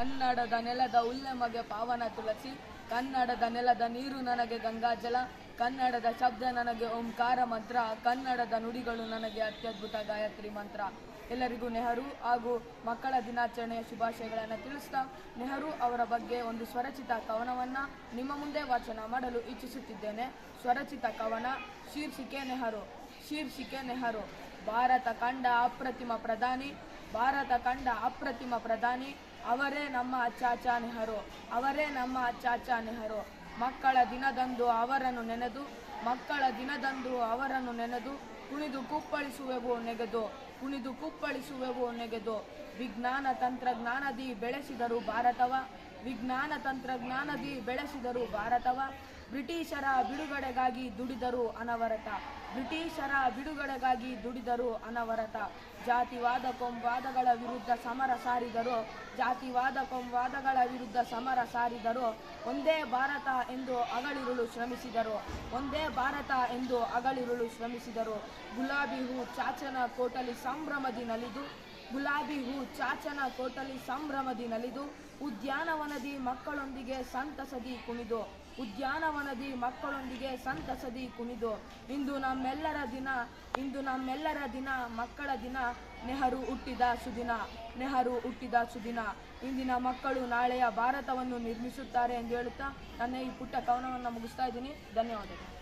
ಕನ್ನಡದ ನೆಲದ ಉಲ್ಲೆಮಗೆ ಪಾವನ ತುಳಸಿ, ಕನ್ನಡದ ನೆಲದ ನೀರು ನನಗೆ ಗಂಗಾಜಲ, ಕನ್ನಡದ ಶಬ್ದ ನನಗೆ ಓಂಕಾರ ಮಂತ್ರ, ಕನ್ನಡದ ನುಡಿಗಳು ನನಗೆ ಅತ್ಯದ್ಭುತ ಗಾಯತ್ರಿ ಮಂತ್ರ. ಎಲ್ಲರಿಗೂ ನೆಹರು ಹಾಗೂ ಮಕ್ಕಳ ದಿನಾಚರಣೆಯ ಶುಭಾಶಯಗಳನ್ನು ತಿಳಿಸ್ತಾ ನೆಹರು ಅವರ ಬಗ್ಗೆ ಒಂದು ಸ್ವರಚಿತ ಕವನವನ್ನು ನಿಮ್ಮ ಮುಂದೆ ವಾಚನ ಮಾಡಲು ಇಚ್ಛಿಸುತ್ತಿದ್ದೇನೆ. ಸ್ವರಚಿತ ಕವನ ಶೀರ್ಷಿಕೆ ನೆಹರು ಶೀರ್ಷಿಕೆ ನೆಹರು. ಭಾರತ ಕಂಡ ಅಪ್ರತಿಮ ಪ್ರಧಾನಿ, ಭಾರತ ಕಂಡ ಅಪ್ರತಿಮ ಪ್ರಧಾನಿ ಅವರೇ ನಮ್ಮ ಚಾಚಾ ನೆಹರು, ಅವರೇ ನಮ್ಮ ಚಾಚಾ ನೆಹರು. ಮಕ್ಕಳ ದಿನದಂದು ಅವರನ್ನು ನೆನೆದು, ಮಕ್ಕಳ ದಿನದಂದು ಅವರನ್ನು ನೆನೆದು, ಕುಣಿದು ಕುಪ್ಪಳಿಸುವೆವು ನೆಗೆದು, ಕುಣಿದು ಕುಪ್ಪಳಿಸುವೆವು ನೆಗೆದು. ವಿಜ್ಞಾನ ತಂತ್ರಜ್ಞಾನದಿ ಬೆಳೆಸಿದರು ಭಾರತವ, ವಿಜ್ಞಾನ ತಂತ್ರಜ್ಞಾನದಿ ಬೆಳೆಸಿದರು ಭಾರತವ. ಬ್ರಿಟಿಷರ ಬಿಡುಗಡೆಗಾಗಿ ದುಡಿದರು ಅನವರತ. ಬ್ರಿಟಿಷರ ಬಿಡುಗಡೆಗಾಗಿ ದುಡಿದರು ಅನವರತ. ಜಾತಿವಾದ ಕೊಂವಾದಗಳ ವಿರುದ್ಧ ಸಮರ ಸಾರಿದರು. ಜಾತಿವಾದ ಕೊಂವಾದಗಳ ವಿರುದ್ಧ ಸಮರ ಸಾರಿದರು. ಒಂದೇ ಭಾರತ ಎಂದು ಅಗಳಿರುಳು ಶ್ರಮಿಸಿದರು. ಒಂದೇ ಭಾರತ ಎಂದು ಅಗಳಿರುಳು ಶ್ರಮಿಸಿದರು. ಗುಲಾಬಿ ಹೂ ಚಾಚನ ಕೋಟಲಿ ಸಂಭ್ರಮದಿ ನಲಿದು ಗುಲಾಬಿ ಹೂ ಚಾಚನ ಕೋಟಲಿ ಸಂಭ್ರಮದಿ ನಲಿದು, ಉದ್ಯಾನವನದಿ ಮಕ್ಕಳೊಂದಿಗೆ ಸಂತಸದಿ ಕುಣಿದು, ಉದ್ಯಾನವನದಿ ಮಕ್ಕಳೊಂದಿಗೆ ಸಂತಸದಿ ಕುಣಿದು. ಇಂದು ನಮ್ಮೆಲ್ಲರ ದಿನ, ಇಂದು ನಮ್ಮೆಲ್ಲರ ದಿನ, ಮಕ್ಕಳ ದಿನ, ನೆಹರು ಹುಟ್ಟಿದ ಸುದಿನ, ನೆಹರು ಹುಟ್ಟಿದ ಸುದಿನ. ಇಂದಿನ ಮಕ್ಕಳು ನಾಳೆಯ ಭಾರತವನ್ನು ನಿರ್ಮಿಸುತ್ತಾರೆ ಎಂದು ಹೇಳುತ್ತಾ ನನ್ನ ಈ ಪುಟ್ಟ ಕವನವನ್ನು ಮುಗಿಸ್ತಾ ಇದ್ದೀನಿ. ಧನ್ಯವಾದಗಳು.